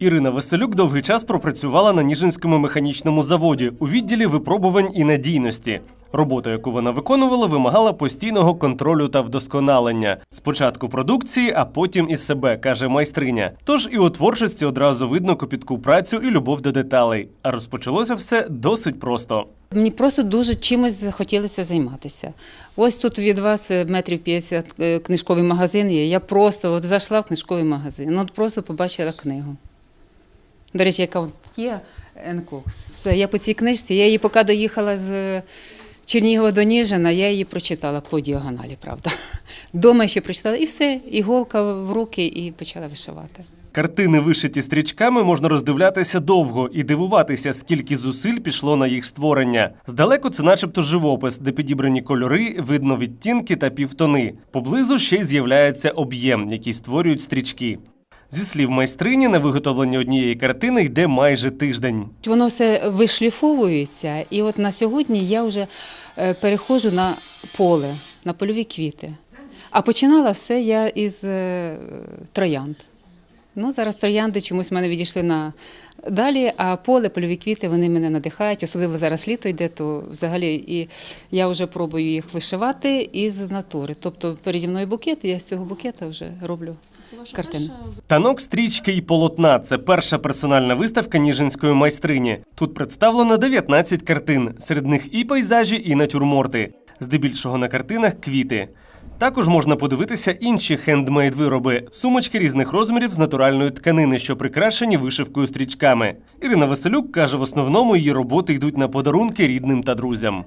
Ірина Веселюк довгий час пропрацювала на Ніжинському механічному заводі у відділі випробувань і надійності. Робота, яку вона виконувала, вимагала постійного контролю та вдосконалення. Спочатку продукції, а потім і себе, каже майстриня. Тож і у творчості одразу видно копітку працю і любов до деталей. А розпочалося все досить просто. Мені просто дуже чимось захотілося займатися. Ось тут від вас е, метрів 50 е, книжковий магазин є. Я просто от зайшла в книжковий магазин, от просто побачила книгу. До речі, яка от є Енкокс. Все, я по цій книжці, я її поки доїхала з Чернігова до Ніжина, я її прочитала по діагоналі, правда. Дома ще прочитала, і все, іголка в руки, і почала вишивати. Картини, вишиті стрічками, можна роздивлятися довго і дивуватися, скільки зусиль пішло на їх створення. Здалеку це, начебто, живопис, де підібрані кольори, видно відтінки та півтони. Поблизу ще й з'являється об'єм, який створюють стрічки. Зі слів майстрині, на виготовлення однієї картини йде майже тиждень. Воно все вишліфовується, і от на сьогодні я вже е, переходжу на поле, на польові квіти. А починала все я із е, троянд. Ну, зараз троянди чомусь в мене відійшли на далі, а поле, польові квіти вони мене надихають, особливо зараз літо йде, то взагалі і я вже пробую їх вишивати із натури. Тобто переді мною букет, я з цього букета вже роблю картину. Танок, стрічки і полотна це перша персональна виставка ніжинської майстрині. Тут представлено 19 картин, серед них і пейзажі, і натюрморти. Здебільшого на картинах квіти. Також можна подивитися інші хендмейд вироби, сумочки різних розмірів з натуральної тканини, що прикрашені вишивкою стрічками. Ірина Василюк каже, в основному її роботи йдуть на подарунки рідним та друзям.